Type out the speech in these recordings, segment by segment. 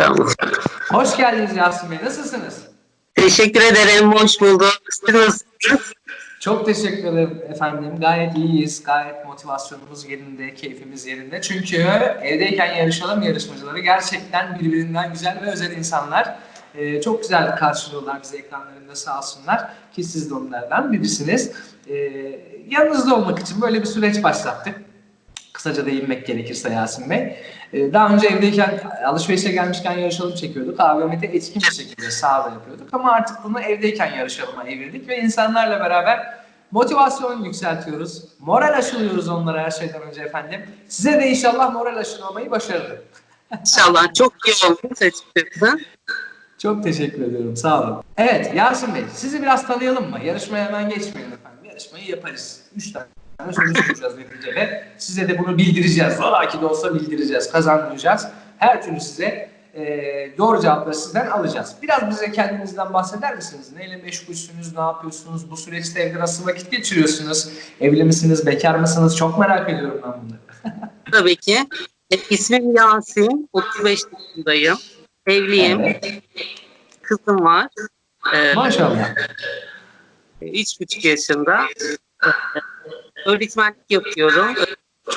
Tamam. Hoş geldiniz Yasin Bey. Nasılsınız? Teşekkür ederim. Hoş bulduk. Siz nasılsınız? Çok teşekkür ederim efendim. Gayet iyiyiz. Gayet motivasyonumuz yerinde, keyfimiz yerinde. Çünkü evdeyken yarışalım yarışmacıları gerçekten birbirinden güzel ve özel insanlar. Ee, çok güzel karşılıyorlar bizi ekranlarında sağ olsunlar. Ki siz de onlardan birisiniz. Ee, yanınızda olmak için böyle bir süreç başlattık. Kısaca değinmek gerekirse Yasin Bey. Ee, daha önce evdeyken alışverişe gelmişken yarışalım çekiyorduk. AVM'de etkin bir şekilde sahada yapıyorduk. Ama artık bunu evdeyken yarışalıma evirdik ve insanlarla beraber motivasyon yükseltiyoruz. Moral aşılıyoruz onlara her şeyden önce efendim. Size de inşallah moral aşılamayı başarırım. İnşallah çok iyi olmuş açıkçası. Çok teşekkür ediyorum. Sağ olun. Evet Yasin Bey sizi biraz tanıyalım mı? Yarışmaya hemen geçmeyelim efendim. Yarışmayı yaparız. Üç tane soru soracağız neticede. Size de bunu bildireceğiz. Zoraki de olsa bildireceğiz. Kazandıracağız. Her türlü size e, doğru cevapları sizden alacağız. Biraz bize kendinizden bahseder misiniz? Neyle meşgulsünüz? Ne yapıyorsunuz? Bu süreçte evde nasıl vakit geçiriyorsunuz? Evli misiniz? Bekar mısınız? Çok merak ediyorum ben bunları. Tabii ki. E, İsmim Yasin. 35 yaşındayım. Evliyim. Evet. Kızım var. E, Maşallah. üç buçuk yaşında. Öğretmenlik yapıyorum.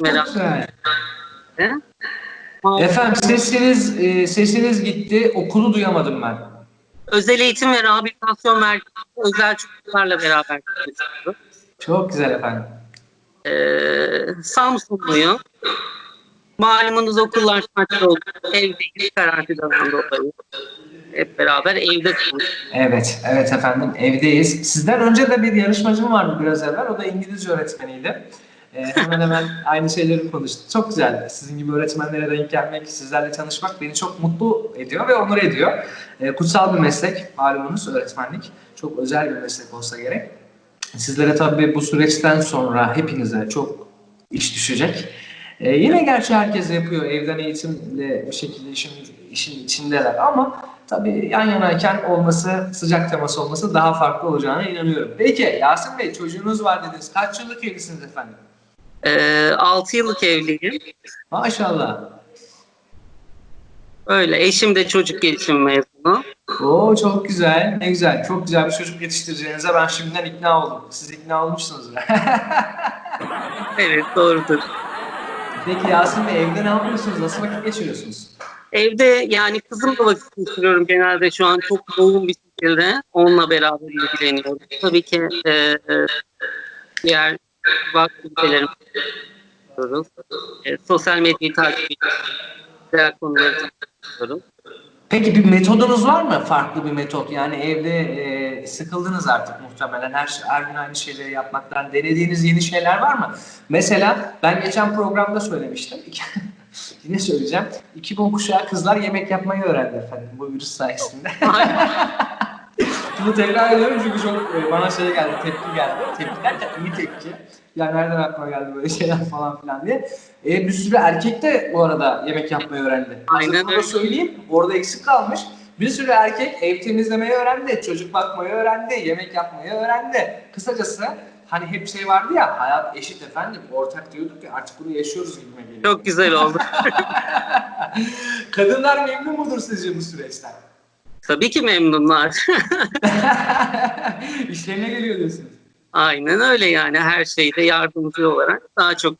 Merak. Efendim sesiniz e, sesiniz gitti. Okulu duyamadım ben. Özel eğitim ve rehabilitasyon merkezi özel çocuklarla beraber çalışıyorum. Çok güzel efendim. Ee, Samsunluyum. Malumunuz okullar tatil oldu. Evdeyiz karantinadan dolayı. Hep beraber evde. Evet, evet efendim evdeyiz. Sizden önce de bir yarışmacım vardı biraz evvel. O da İngilizce öğretmeniydi. Ee, hemen hemen aynı şeyleri konuştuk. Çok güzel. Sizin gibi öğretmenlere denk gelmek, sizlerle tanışmak beni çok mutlu ediyor ve onur ediyor. Ee, kutsal bir meslek malumunuz öğretmenlik. Çok özel bir meslek olsa gerek. Sizlere tabii bu süreçten sonra hepinize çok iş düşecek. Ee, yine gerçi herkes yapıyor. Evden eğitimle bir şekilde işin, işin içindeler ama tabii yan yanayken olması, sıcak temas olması daha farklı olacağına inanıyorum. Peki Yasin Bey çocuğunuz var dediniz. Kaç yıllık evlisiniz efendim? Ee, 6 yıllık evliyim. Maşallah. Öyle. Eşim de çocuk gelişimi mezunu. Oo çok güzel. Ne güzel. Çok güzel bir çocuk yetiştireceğinize ben şimdiden ikna oldum. Siz ikna olmuşsunuz. Evet doğrudur. Peki Yasin Bey evde ne yapıyorsunuz? Nasıl vakit geçiriyorsunuz? Evde yani kızımla vakit geçiriyorum genelde şu an çok yoğun bir şekilde. Onunla beraber ilgileniyorum. Tabii ki e, e, diğer yapıyoruz. E, sosyal medyayı takip ediyoruz. Diğer konuları takip. Peki bir metodunuz var mı? Farklı bir metot. Yani evde e, sıkıldınız artık muhtemelen. Her, şey- her gün aynı şeyleri yapmaktan. Denediğiniz yeni şeyler var mı? Mesela ben geçen programda söylemiştim. Yine söyleyeceğim. 2010 kuşağı kızlar yemek yapmayı öğrendi efendim bu virüs sayesinde. Bunu tekrar ediyorum çünkü çok e, bana şey geldi, tepki geldi. Tepki derken iyi tepki. Ya nereden aklıma geldi böyle şeyler falan filan diye. E, bir sürü erkek de bu arada yemek yapmayı öğrendi. Aynen öyle. söyleyeyim. Orada eksik kalmış. Bir sürü erkek ev temizlemeyi öğrendi, çocuk bakmayı öğrendi, yemek yapmayı öğrendi. Kısacası hani hep şey vardı ya hayat eşit efendim ortak diyorduk ya artık bunu yaşıyoruz gibime geliyor. Çok güzel oldu. Kadınlar memnun mudur sizce bu süreçten? Tabii ki memnunlar. İşlerine geliyor diyorsunuz. Aynen öyle yani her şeyde yardımcı olarak daha çok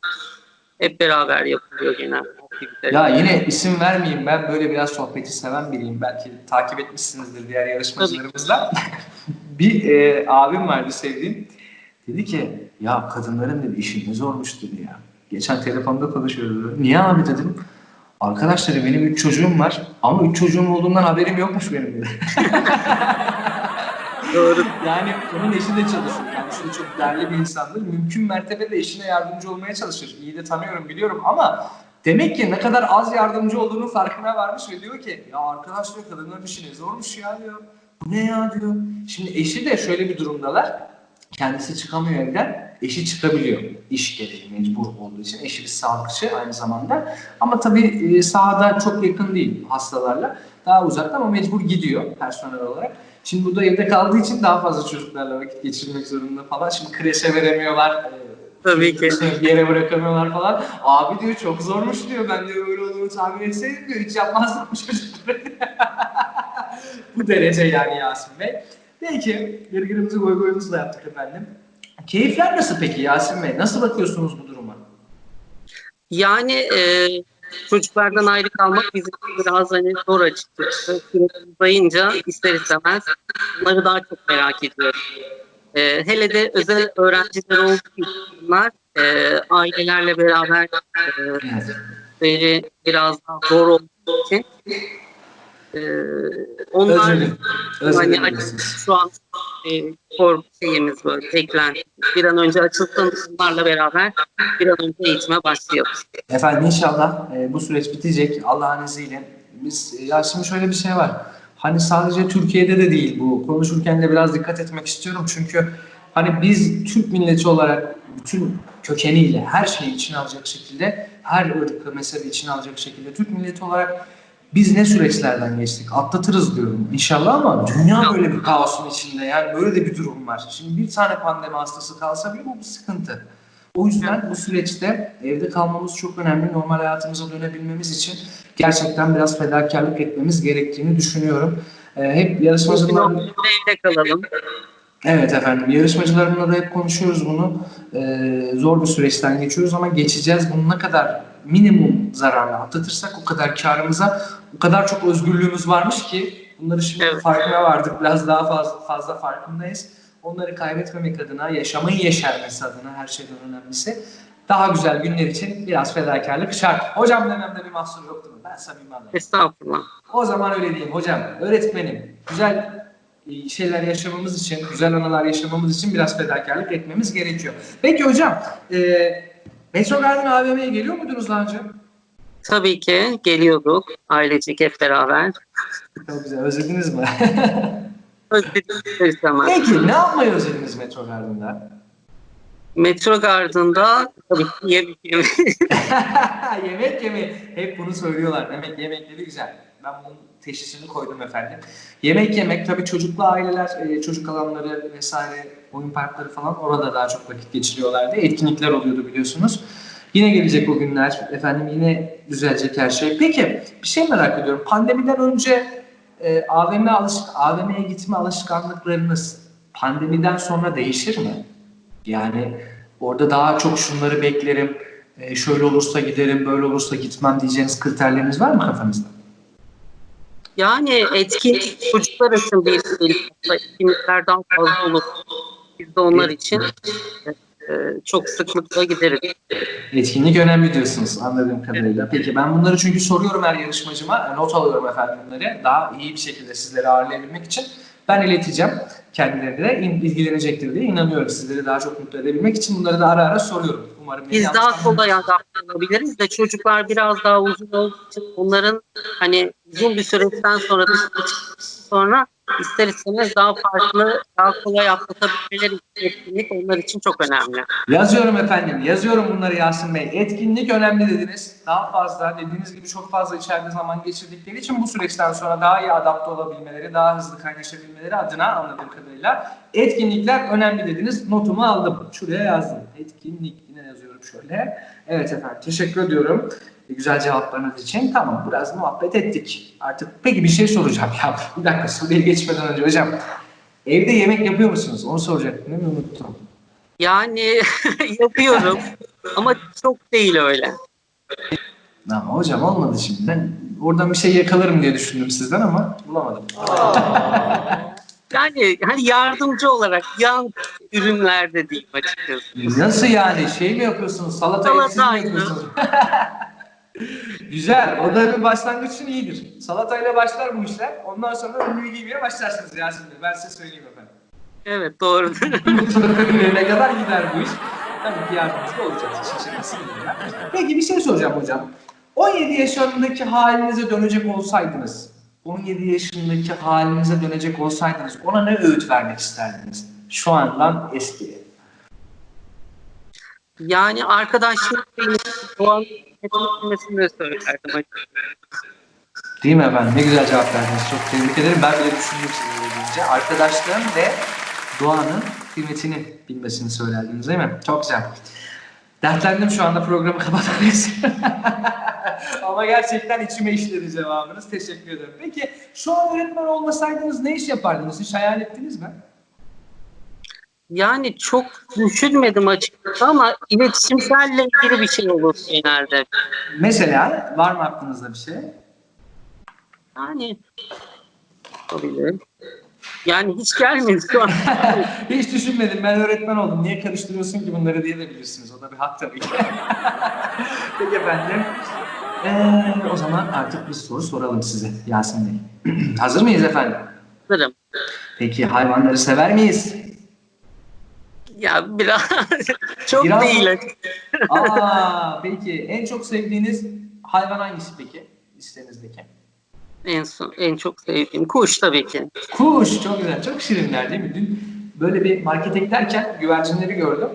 hep beraber yapılıyor genel aktiviteler. Ya yine isim vermeyeyim ben böyle biraz sohbeti seven biriyim. Belki takip etmişsinizdir diğer yarışmacılarımızla. bir e, abim vardı sevdiğim. Dedi ki ya kadınların dedi işi ne zormuş dedi ya. Geçen telefonda konuşuyoruz. Niye abi dedim. Arkadaşlar benim üç çocuğum var ama üç çocuğum olduğundan haberim yokmuş benim dedi. Doğru. Yani onun eşi de çalışıyor. Kendisi de çok değerli bir insandır. Mümkün mertebede eşine yardımcı olmaya çalışır. İyi de tanıyorum biliyorum ama demek ki ne kadar az yardımcı olduğunun farkına varmış ve diyor ki ya arkadaş diyor kadınların işi ne zormuş ya diyor. Bu ne ya diyor. Şimdi eşi de şöyle bir durumdalar. Kendisi çıkamıyor evden. Eşi çıkabiliyor. İş gereği mecbur olduğu için. Eşi bir sağlıkçı aynı zamanda. Ama tabii e, sahada çok yakın değil hastalarla. Daha uzakta ama mecbur gidiyor personel olarak. Şimdi burada evde kaldığı için daha fazla çocuklarla vakit geçirmek zorunda falan. Şimdi kreşe veremiyorlar. e, Tabii ki. bir yere bırakamıyorlar falan. Abi diyor çok zormuş diyor. Ben diyor öyle olduğunu tahmin etseydim diyor. Hiç yapmazdım bu çocukları. bu derece yani Yasin Bey. Peki, gırgırımızı goy goyumuzu da yaptık efendim. Keyifler nasıl peki Yasin Bey? Nasıl bakıyorsunuz bu duruma? Yani e, çocuklardan ayrı kalmak bizim için biraz hani zor açıkçası. Sürekli uzayınca ister istemez bunları daha çok merak ediyoruz. E, hele de özel öğrenciler olduğu için bunlar e, ailelerle beraber e, Evet. biraz daha zor olduğu için e, onlar Özledim. Özledim hani şu an e, korku şeyimiz böyle beklenti. Bir an önce açılsın bunlarla beraber bir an önce eğitime başlayalım. Efendim inşallah e, bu süreç bitecek Allah'ın izniyle. Biz e, ya şimdi şöyle bir şey var. Hani sadece Türkiye'de de değil bu. Konuşurken de biraz dikkat etmek istiyorum çünkü hani biz Türk milleti olarak bütün kökeniyle her şeyi içine alacak şekilde her ırkı mezhebi içine alacak şekilde Türk milleti olarak biz ne süreçlerden geçtik? Atlatırız diyorum inşallah ama dünya böyle bir kaosun içinde yani böyle de bir durum var. Şimdi bir tane pandemi hastası kalsa bile bu bir sıkıntı. O yüzden bu süreçte evde kalmamız çok önemli. Normal hayatımıza dönebilmemiz için gerçekten biraz fedakarlık etmemiz gerektiğini düşünüyorum. Ee, hep Mümkün yarışmacılar... olduğunca evde kalalım. Evet efendim. Yarışmacılarımla da hep konuşuyoruz bunu. Ee, zor bir süreçten geçiyoruz ama geçeceğiz. Bunu ne kadar minimum zararla atlatırsak o kadar karımıza, o kadar çok özgürlüğümüz varmış ki bunları şimdi Evet. farkına vardık. Biraz daha fazla, fazla farkındayız. Onları kaybetmemek adına, yaşamın yeşermesi adına her şeyden önemlisi. Daha güzel günler için biraz fedakarlık şart. Hocam dememde bir mahsur yoktu mu? Ben samimi anladım. Estağfurullah. O zaman öyle diyeyim hocam. Öğretmenim. Güzel e, şeyler yaşamamız için, güzel anılar yaşamamız için biraz fedakarlık etmemiz gerekiyor. Peki hocam, e, Metro Garden AVM'ye geliyor muydunuz daha önce? Tabii ki geliyorduk ailecek hep beraber. Çok güzel. Özlediniz mi? Özledik ister istemez. Peki ne yapmayı özlediniz Metro Garden'da? Metro Garden'da tabii ki yemek yemek. yemek yemeyi. Hep bunu söylüyorlar. Demek yemekleri güzel. Ben bunun teşhisini koydum efendim. Yemek yemek tabii çocuklu aileler, e, çocuk alanları vesaire, oyun parkları falan orada daha çok vakit geçiriyorlardı. Etkinlikler oluyordu biliyorsunuz. Yine gelecek o günler. Efendim yine düzelecek her şey. Peki bir şey merak ediyorum. Pandemiden önce e, AVM alışık AVM'ye gitme alışkanlıklarınız pandemiden sonra değişir mi? Yani orada daha çok şunları beklerim, e, şöyle olursa giderim, böyle olursa gitmem diyeceğiniz kriterleriniz var mı kafanızda? Yani etkinlik çocuklar için bir etkinlikler daha fazla olur. Biz de onlar için çok sıklıkla gideriz. Etkinlik önemli diyorsunuz anladığım kadarıyla. Peki ben bunları çünkü soruyorum her yarışmacıma. Not alıyorum efendim bunları. Daha iyi bir şekilde sizleri ağırlayabilmek için. Ben ileteceğim. Kendileri de ilgilenecektir diye inanıyorum. Sizleri daha çok mutlu edebilmek için bunları da ara ara soruyorum. Umarım Biz daha anlamayın. kolay adapte olabiliriz de çocuklar biraz daha uzun olduğu için onların hani uzun bir süreçten sonra sonra ister istemez daha farklı, daha kolay atlatabilmeleri etkinlik onlar için çok önemli. Yazıyorum efendim. Yazıyorum bunları Yasin Bey. Etkinlik önemli dediniz. Daha fazla dediğiniz gibi çok fazla içeride zaman geçirdikleri için bu süreçten sonra daha iyi adapte olabilmeleri, daha hızlı kaynaşabilmeleri adına anladığım kadarıyla etkinlikler önemli dediniz. Notumu aldım. Şuraya yazdım. Etkinlik yine yazıyorum şöyle. Evet efendim teşekkür ediyorum. E, Güzel cevaplarınız için. Tamam biraz muhabbet ettik. Artık peki bir şey soracağım ya. Bir dakika soruya geçmeden önce hocam. Evde yemek yapıyor musunuz? Onu soracaktım değil mi? Unuttum. Yani yapıyorum ama çok değil öyle. Ama hocam olmadı şimdi. Ben oradan bir şey yakalarım diye düşündüm sizden ama bulamadım. Yani hani yardımcı olarak yan ürünlerde diyeyim açıkçası. Nasıl yani? Şey mi yapıyorsunuz? Salata Salata mi aynı. yapıyorsunuz? Güzel. O da bir başlangıç için iyidir. Salatayla başlar bu işler. Ondan sonra önlüğü giymeye başlarsınız Yasin Bey. Ben size söyleyeyim efendim. Evet doğru. ne kadar gider bu iş? Tabii ki yardımcı olacağız. Peki bir şey soracağım hocam. 17 yaşındaki halinize dönecek olsaydınız, 17 yaşındaki halinize dönecek olsaydınız ona ne öğüt vermek isterdiniz? Şu andan eskiye. Yani arkadaşlık Doğan etmesini söylerdim açıkçası. Değil mi efendim? Ne güzel cevap verdiniz. Çok tebrik ederim. Ben bile düşündüm sizi deyince. Arkadaşlığın ve doğanın kıymetini bilmesini söylerdiniz değil mi? Çok güzel. Dertlendim şu anda programı kapatmak için. Ama gerçekten içime işledi cevabınız. Teşekkür ederim. Peki şu an öğretmen olmasaydınız ne iş yapardınız? Hiç hayal ettiniz mi? Yani çok düşünmedim açıkçası ama iletişimselle ilgili bir şey olur genelde. Mesela var mı aklınızda bir şey? Yani olabilir. Yani hiç gelmedi şu an. Hiç düşünmedim. Ben öğretmen oldum. Niye karıştırıyorsun ki bunları diye de bilirsiniz. O da bir hak tabii ki. Peki efendim. Ee, o zaman artık bir soru soralım size Yasin Bey. Hazır mıyız efendim? Hazırım. Peki hayvanları sever miyiz? Ya biraz çok Biraz- değil. Aa, peki en çok sevdiğiniz hayvan hangisi peki? Listenizdeki. En son en çok sevdiğim kuş tabii ki. Kuş çok güzel. Çok şirinler değil mi? Dün böyle bir markete giderken güvercinleri gördüm.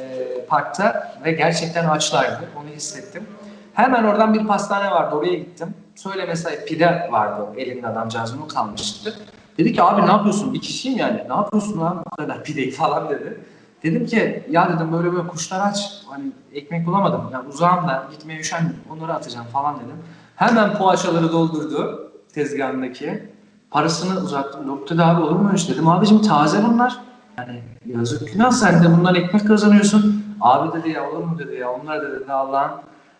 e, parkta ve gerçekten açlardı. Onu hissettim. Hemen oradan bir pastane vardı. Oraya gittim. Söyleme sahip pide vardı. Elinde adamcağızın o kalmıştı. Dedi ki abi ne yapıyorsun? Bir kişiyim yani. Ne yapıyorsun lan bu kadar pideyi falan dedi. Dedim ki ya dedim böyle böyle kuşlar aç. Hani ekmek bulamadım. Yani uzağım da gitmeye üşendim. Onları atacağım falan dedim. Hemen poğaçaları doldurdu tezgahındaki. Parasını uzattım. Doktor abi olur mu öyle? Dedim abicim taze bunlar. Yani yazık günah sen de bundan ekmek kazanıyorsun. Abi dedi ya olur mu dedi ya. Onlar dedi Allah'ın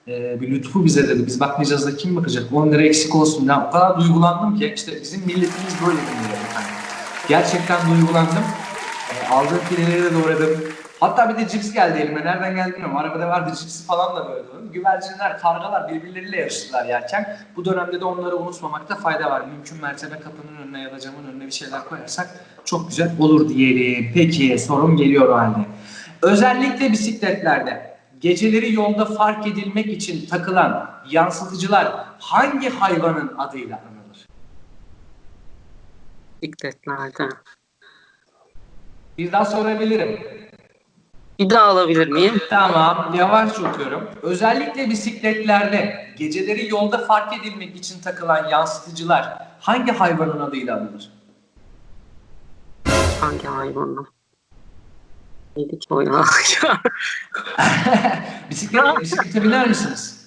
e, bir lütfu bize dedi. Biz bakmayacağız da kim bakacak? 10 lira eksik olsun. Ya o kadar duygulandım ki işte bizim milletimiz böyle bir millet efendim. Gerçekten duygulandım. Aldığım pideleri de doğradım. Hatta bir de cips geldi elime. Nereden geldi bilmiyorum. Arabada vardı cipsi falan da böyle. Güvercinler, kargalar birbirleriyle yarıştılar yerken. Bu dönemde de onları unutmamakta fayda var. Mümkün mertebe kapının önüne ya da camın önüne bir şeyler koyarsak çok güzel olur diyelim. Peki sorum geliyor o halde. Özellikle bisikletlerde geceleri yolda fark edilmek için takılan yansıtıcılar hangi hayvanın adıyla anılır? Bisikletlerde. Bir daha sorabilirim. Bir daha alabilir miyim? Tamam, yavaş okuyorum. Özellikle bisikletlerde geceleri yolda fark edilmek için takılan yansıtıcılar hangi hayvanın adıyla anılır? Hangi hayvanla? Neydi ki o ya? Bisiklet, bisiklete biner misiniz?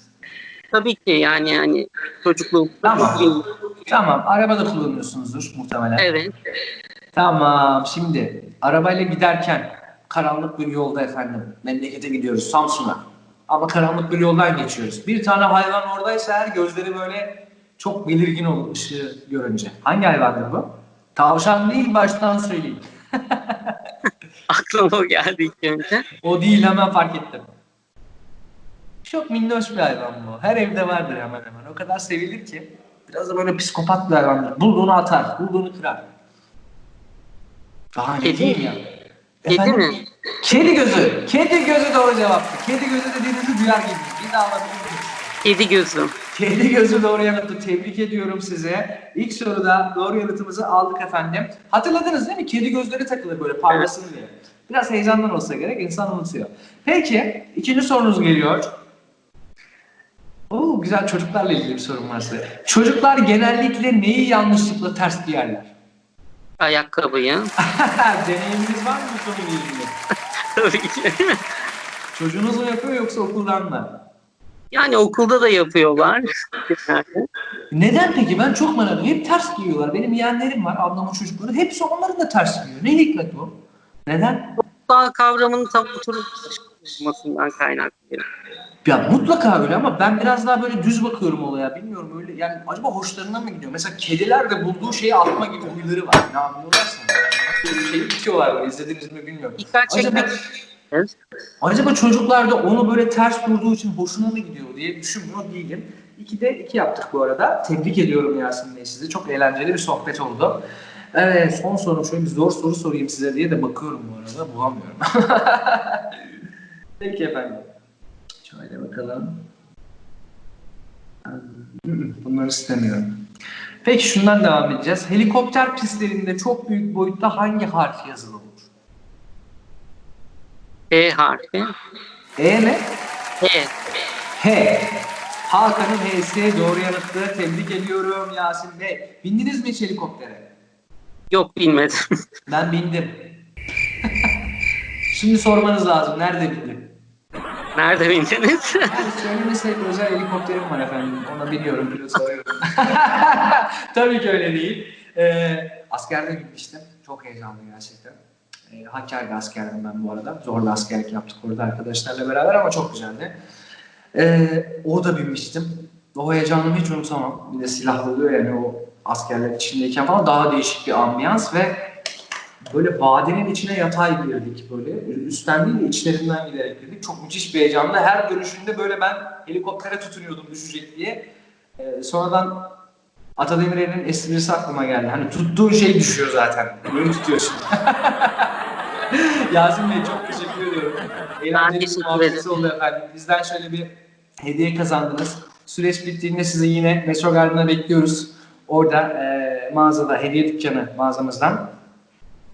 tabii ki yani yani çocukluğumda Tamam. Tamam, arabada kullanıyorsunuzdur muhtemelen. Evet. Tamam, şimdi arabayla giderken karanlık bir yolda efendim memlekete gidiyoruz Samsun'a. Ama karanlık bir yoldan geçiyoruz. Bir tane hayvan oradaysa eğer gözleri böyle çok belirgin olur ışığı görünce. Hangi hayvandır bu? Tavşan değil baştan söyleyeyim. Aklıma o geldi ilk önce. O değil hemen fark ettim. Çok minnoş bir hayvan bu. Her evde vardır hemen hemen. O kadar sevilir ki. Biraz da böyle psikopat bir hayvandır. Bulduğunu atar, bulduğunu kırar. Daha ne Kedi. diyeyim ya? Kedi Efendim? mi? Kedi gözü. Kedi gözü doğru cevaptı. Kedi gözü dediğinizi duyar gibi. Bir daha alabilir miyiz? Kedi gözüm. Kedi gözü doğru yanıtı. Tebrik ediyorum size. İlk soruda doğru yanıtımızı aldık efendim. Hatırladınız değil mi? Kedi gözleri takılır böyle parlasın diye. Biraz heyecandan olsa gerek insan unutuyor. Peki ikinci sorunuz geliyor. Oo güzel çocuklarla ilgili bir sorum var size. Çocuklar genellikle neyi yanlışlıkla ters giyerler? Ayakkabıyı. Deneyiminiz var mı bu konuyla ilgili? tabii ki. Çocuğunuz mu yapıyor yoksa okuldan mı? Yani okulda da yapıyorlar. Neden peki? Ben çok merak ediyorum. Hep ters giyiyorlar. Benim yeğenlerim var, ablamın çocukları. Hepsi onların da ters giyiyor. Ne hikmet bu? Neden? Daha kavramının tam oturmasından kaynaklı. Ya mutlaka öyle ama ben biraz daha böyle düz bakıyorum olaya. Bilmiyorum öyle. Yani acaba hoşlarına mı gidiyor? Mesela kediler de bulduğu şeyi atma gibi huyları var. Ne yapıyorlarsa. Bir şeyi bitiyorlar böyle. İzlediniz mi bilmiyorum. Dikkat Acaba, Evet. acaba çocuklar da onu böyle ters durduğu için hoşuna mı gidiyor diye düşünmüyor değilim. İki de iki yaptık bu arada. Tebrik ediyorum Yasin Bey sizi. Çok eğlenceli bir sohbet oldu. Evet son sorum şöyle bir zor soru sorayım size diye de bakıyorum bu arada. Bulamıyorum. Peki efendim. Şöyle bakalım. Bunları istemiyorum. Peki şundan devam edeceğiz. Helikopter pistlerinde çok büyük boyutta hangi harf yazılı olur? E harfi. E mi? E. H. Hakan'ın H'si doğru yanıttı. Tebrik ediyorum Yasin Bey. Bindiniz mi hiç helikoptere? Yok bilmedim. Ben bindim. Şimdi sormanız lazım. Nerede bindin? Nerede bindiniz? Yani söylemesek özel helikopterim var efendim. Ona biliyorum, pilot arıyorum. Tabii ki öyle değil. Ee, askerde gitmiştim. Çok heyecanlı gerçekten. Ee, Hakkari'de askerdim ben bu arada. Zorla askerlik yaptık orada arkadaşlarla beraber ama çok güzeldi. Ee, orada binmiştim. O heyecanımı hiç unutamam. Bir de silahlı oluyor yani o askerler içindeyken falan daha değişik bir ambiyans ve böyle vadenin içine yatay girdik böyle. Üstten değil de içlerinden giderek girdik. Çok müthiş bir heyecanla. Her dönüşünde böyle ben helikoptere tutunuyordum düşecek diye. Ee, sonradan Atademir'in esprisi aklıma geldi. Hani tuttuğun şey düşüyor zaten. Bunu tutuyorsun. Yasin Bey çok teşekkür ediyorum. Bir teşekkür ederim. oldu efendim. Bizden şöyle bir hediye kazandınız. Süreç bittiğinde sizi yine Metro Garden'a bekliyoruz. Orada e, mağazada, hediye dükkanı mağazamızdan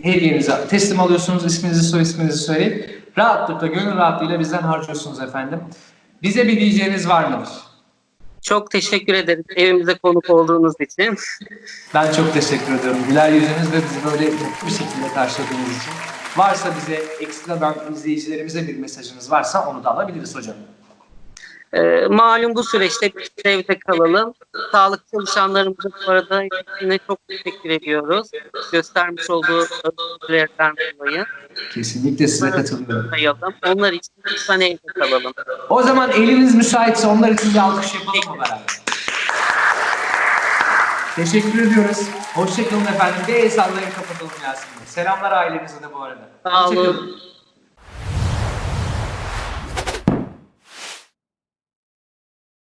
hediyenizi teslim alıyorsunuz. isminizi, soy isminizi söyleyip rahatlıkla, gönül rahatlığıyla bizden harcıyorsunuz efendim. Bize bir diyeceğiniz var mıdır? Çok teşekkür ederim evimize konuk olduğunuz için. Ben çok teşekkür ediyorum. Güler yüzünüz ve bizi böyle mutlu bir şekilde karşıladığınız için. Varsa bize ekstradan izleyicilerimize bir mesajınız varsa onu da alabiliriz hocam. Ee, malum bu süreçte biz evde kalalım. Sağlık çalışanlarımıza bu arada yine çok teşekkür ediyoruz. Göstermiş olduğu özverilerden dolayı. Kesinlikle size katılıyorum. Sayalım. Onlar için lütfen evde kalalım. O zaman eliniz müsaitse onlar için bir alkış yapalım mı beraber? Teşekkür ediyoruz. Hoşçakalın efendim. Bir el sallayın kapatalım Bey. Selamlar ailenize de bu arada. Sağ olun.